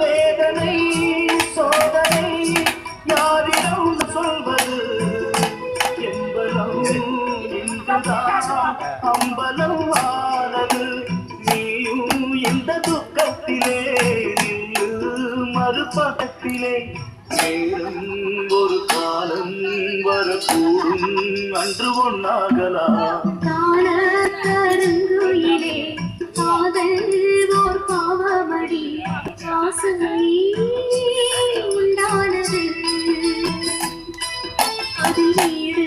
வேதனை சோதனை யாரிடம் சொல்வது என்பலம் அம்பலம் ஆனது நீயும் இந்த துக்கத்திலே மறுபக்கத்திலே நேரம் ஒரு காலம் வரக்கூடும் அன்று ஒன்றாகலாம் வாசனை உண்டானது. அது வீடு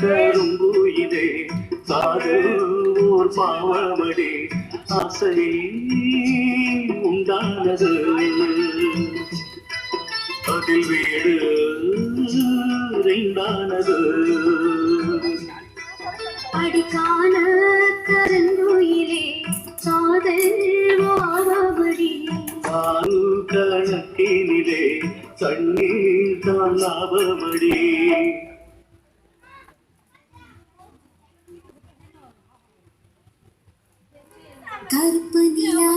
கரும்புயிலே காதல் ஓர் பாவமடி ஆசை உண்டானது. அதில் வீடு ரெண்டானது. அடிக்கான கருங்குயிலே காதல் வாவபடி ஆறு கணக்கினிலே கண்ணீர் தான் லாபமடி. கருப்பு நிலா